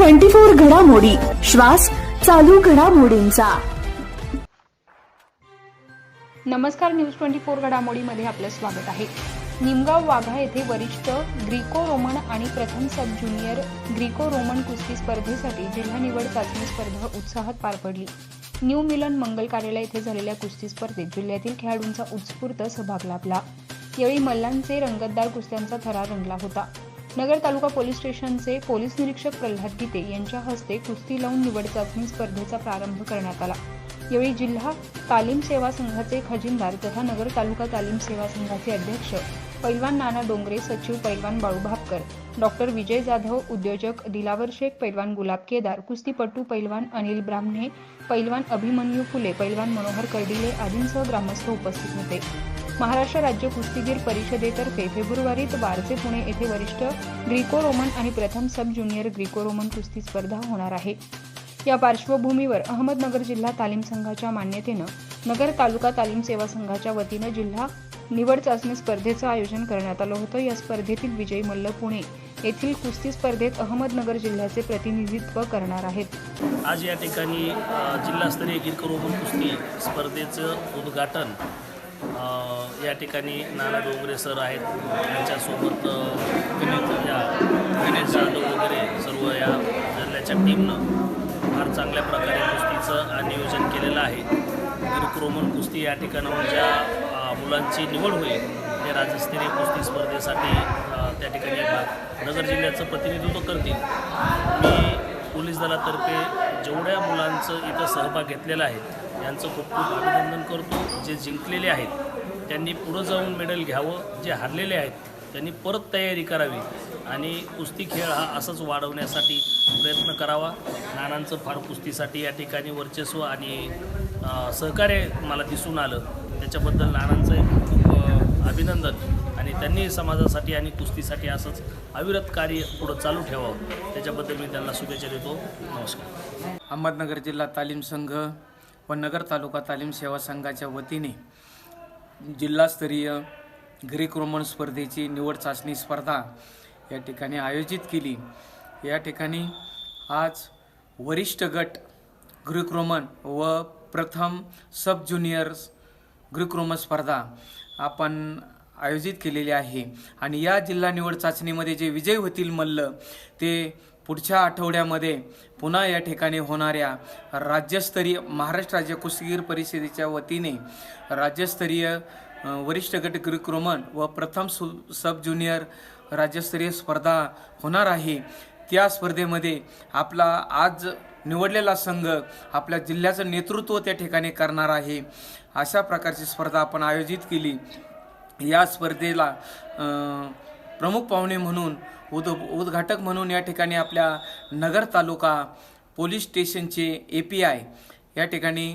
Twenty four घडामोडी. श्वास चालू घडामोडींचा. नमस्कार न्यूज ट्वेंटी फोर घडामोडीमध्ये आपलं स्वागत आहे. निमगाव वाघा येथे वरिष्ठ ग्रीको रोमन आणि प्रथम सब ज्युनियर ग्रीको रोमन कुस्ती स्पर्धेसाठी जिल्हा निवड चाचणी स्पर्धा उत्साहात पार पडली. न्यू मिलन मंगल कार्यालय येथे झालेल्या कुस्ती स्पर्धेत जिल्ह्यातील खेळाडूंचा उत्स्फूर्त सहभाग लाभला. यावेळी मल्लांचे रंगतदार कुस्त्यांचा थरार रंगला होता. नगर तालुका पोलीस स्टेशनचे पोलीस निरीक्षक प्रल्हाद गीते यांच्या हस्ते कुस्ती लावून निवड चाचणी स्पर्धेचा प्रारंभ करण्यात आला. यावेळी जिल्हा तालीम सेवा संघाचे खजिनदार तथा नगर तालुका तालीम सेवा संघाचे अध्यक्ष पैलवान नाना डोंगरे सचिव पैलवान बाळू भापकर डॉक्टर विजय जाधव उद्योजक दिलावर शेख पैलवान गुलाब केदार कुस्तीपटू पैलवान अनिल ब्राह्मणे पैलवान अभिमन्यू फुले पैलवान मनोहर कर्डिले आदींसह ग्रामस्थ उपस्थित होते. महाराष्ट्र राज्य कुस्तीगीर परिषदेतर्फे फेब्रुवारीत वारजे पुणे येथे वरिष्ठ ग्रीको रोमन आणि प्रथम सब ज्युनियर ग्रीको रोमन कुस्ती स्पर्धा होणार आहे. या पार्श्वभूमीवर अहमदनगर जिल्हा तालीम संघाच्या मान्यतेनं नगर तालुका तालीम सेवा संघाच्या वतीनं जिल्हा निवड चाचणी स्पर्धेचं आयोजन करण्यात आलं होतं. या स्पर्धेतील विजयी मल्ल पुणे येथील कुस्ती स्पर्धेत अहमदनगर जिल्ह्याचे प्रतिनिधित्व करणार आहेत. आज या ठिकाणी जिल्हास्तरीय गिरकरोमन कुस्ती स्पर्धेचं उद्घाटन या ठिकाणी नाना डोंगरे सर आहेत. त्यांच्यासोबत गणेश या गणेश जाधव वगैरे सर्व या जिल्ह्याच्या टीमनं फार चांगल्या प्रकारे कुस्तीचं नियोजन केलेलं आहे. गिरकरोमन कुस्ती या ठिकाणाहून ज्या मुलांची निवड होईल ते राज्यस्तरीय कुस्ती स्पर्धेसाठी त्या ठिकाणी नगर जिल्ह्याचं प्रतिनिधित्व करतील. मी पोलीस दलातर्फे जेवढ्या मुलांचं इथं सहभाग घेतलेला आहे यांचं खूप खूप अभिनंदन करतो. जे जिंकलेले आहेत त्यांनी पुढं जाऊन मेडल घ्यावं. जे हारलेले आहेत त्यांनी परत तयारी करावी. आणि कुस्ती खेळ हा असंच वाढवण्यासाठी प्रयत्न करावा. नानांचं फार कुस्तीसाठी या ठिकाणी वर्चस्व आणि सहकार्य मला दिसून आलं. त्याच्याबद्दल नानांचं खूप अभिनंदन. आणि त्यांनी समाजासाठी आणि कुस्तीसाठी असंच अविरत कार्य पुढं चालू ठेवावं. त्याच्याबद्दल मी त्यांना शुभेच्छा देतो. नमस्कार. अहमदनगर जिल्हा तालीम संघ व नगर तालुका तालीम सेवा संघाच्या वतीने जिल्हास्तरीय ग्रीक रोमन स्पर्धेची निवड चाचणी स्पर्धा या ठिकाणी आयोजित केली. या ठिकाणी आज वरिष्ठ गट ग्रीक रोमन व प्रथम सब ज्युनियर्स ग्रीक रोमन स्पर्धा आपण आयोजित केलेली आहे. आणि या जिल्हा निवड चाचणीमध्ये जे विजय होतील मल्ल ते पुढच्या आठवड्यामध्ये पुन्हा या ठिकाणी होणाऱ्या राज्यस्तरीय महाराष्ट्र राज्य कुस्तीगीर परिषदेच्या वतीने राज्यस्तरीय वरिष्ठ गट ग्रीक रोमन व प्रथम सु सब ज्युनियर राज्यस्तरीय स्पर्धा होणार आहे. त्या स्पर्धेमध्ये आपला आज निवडलेला संघ आपल्या जिल्ह्याचं नेतृत्व त्या ठिकाणी करणार आहे. अशा प्रकारची स्पर्धा आपण आयोजित केली. या स्पर्धेला प्रमुख पाहुणे म्हणून उद उद्घाटक म्हणून या ठिकाणी आपल्या नगर तालुका पोलीस स्टेशनचे ए पी आय या ठिकाणी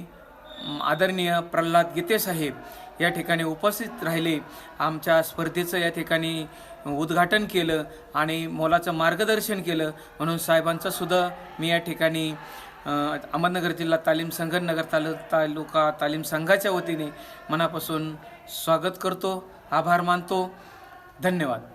आदरणीय प्रल्हाद गीते साहेब या ठिकाणी उपस्थित राहिले. आमच्या स्पर्धेचं या ठिकाणी उद्घाटन केलं आणि मोलाचं मार्गदर्शन केलं. म्हणून साहेबांचं सुद्धा मी या ठिकाणी अहमदनगर जिल्हा तालीम संघ नगर तालु तालुका तालीम संघाच्या वतीने मनापासून स्वागत करतो आभार मानतो. धन्यवाद.